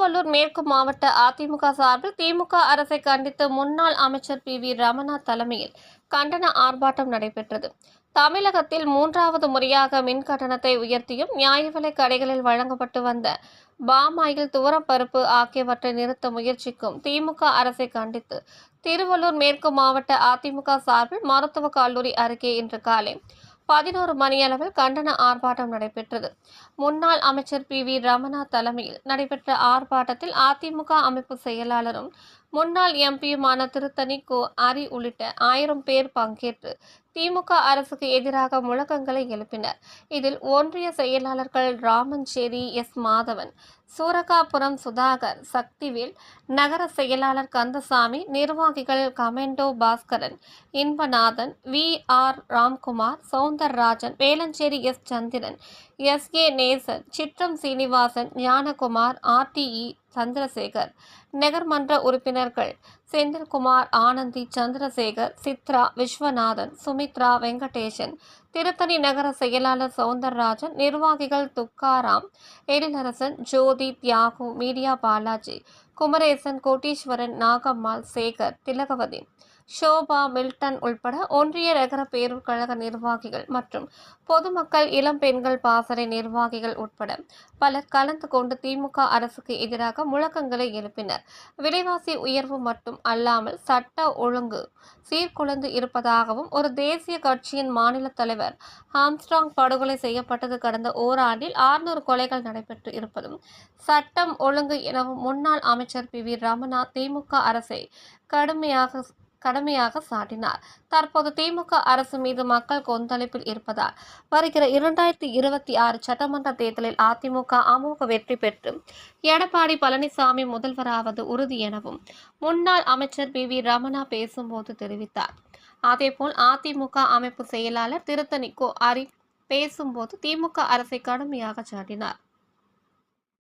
திருவள்ளூர் மேற்கு மாவட்ட அதிமுக சார்பில் திமுக அரசை கண்டித்து முன்னாள் அமைச்சர் பி வி ரமணா தலைமையில் கண்டன ஆர்ப்பாட்டம் நடைபெற்றது. தமிழகத்தில் மூன்றாவது முறையாக மின் கட்டணத்தை உயர்த்தியும் நியாய விலை கடைகளில் வழங்கப்பட்டு வந்த பாமாயில் துவரப்பருப்பு ஆகியவற்றை நிறுத்த முயற்சிக்கும் திமுக அரசை கண்டித்து திருவள்ளூர் மேற்கு மாவட்ட அதிமுக சார்பில் மருத்துவக் கல்லூரி அருகே இன்று காலை பதினோரு மணியளவில் கண்டன ஆர்ப்பாட்டம் நடைபெற்றது. முன்னாள் அமைச்சர் பி. வி. ரமணா தலைமையில் நடைபெற்ற ஆர்ப்பாட்டத்தில் அதிமுக அமைப்பு செயலாளரும் முன்னாள் எம்பியுமான திருத்தணி கோ. அரி உள்ளிட்ட ஆயிரம் பேர் பங்கேற்று திமுக அரசுக்கு எதிராக முழக்கங்களை எழுப்பினர். இதில் ஒன்றிய செயலாளர்கள் ராமஞ்சேரி எஸ். மாதவன் சூரகாபுரம் சுதாகர் சக்திவேல் நகர செயலாளர் கந்தசாமி நிர்வாகிகள் கமெண்டோ Baskaran Inbanathan V. R. Ramkumar Soundararajan Velanjeri S. Chandran S. A. Nesan சிற்றம் Srinivasan Gnanakumar RTE Chandrasekar நகர்மன்ற உறுப்பினர்கள் செந்தில்குமார் ஆனந்தி சந்திரசேகர் சித்ரா விஸ்வநாதன் சுமித்ரா வெங்கடேசன் திருத்தணி நகர செயலாளர் சவுந்தரராஜன் நிர்வாகிகள் துக்காராம் எழிலரசன் ஜோதி தியாகு மீடியா பாலாஜி குமரேசன் கோட்டீஸ்வரன் நாகம்மாள் சேகர் திலகவதி. ஷோபா மில்டன் உள்பட ஒன்றிய நகர பேரூர் கழக நிர்வாகிகள் மற்றும் பொதுமக்கள் இளம் பெண்கள் பாசறை நிர்வாகிகள் உட்பட பலர் கலந்து கொண்டு திமுக அரசுக்கு எதிராக முழக்கங்களை எழுப்பினர். விலைவாசி உயர்வு மட்டும் அல்லாமல் சட்ட ஒழுங்கு சீர்குலைந்து இருப்பதாகவும் ஒரு தேசிய கட்சியின் மாநில தலைவர் ஹாம்ஸ்ட்ராங் படுகொலை செய்யப்பட்டது கடந்த ஓராண்டில் ஆறுநூறு கொலைகள் நடைபெற்று இருப்பதும் சட்டம் ஒழுங்கு எனவும் முன்னாள் அமைச்சர் பி வி ரமணா திமுக அரசை கடுமையாக கடுமையாக சாட்டினார் தற்போது திமுக அரசு மீது மக்கள் கொந்தளிப்பில் இருப்பதால் வருகிற இரண்டாயிரத்தி இருபத்தி ஆறு சட்டமன்ற தேர்தலில் அதிமுக அமோக வெற்றி பெற்று எடப்பாடி பழனிசாமி முதல்வராவது உறுதி எனவும் முன்னாள் அமைச்சர் பி வி ரமணா பேசும்போது தெரிவித்தார். அதேபோல் அதிமுக அமைப்பு செயலாளர் திருத்தணி கோ அரி பேசும்போது திமுக அரசை கடுமையாக சாட்டினார்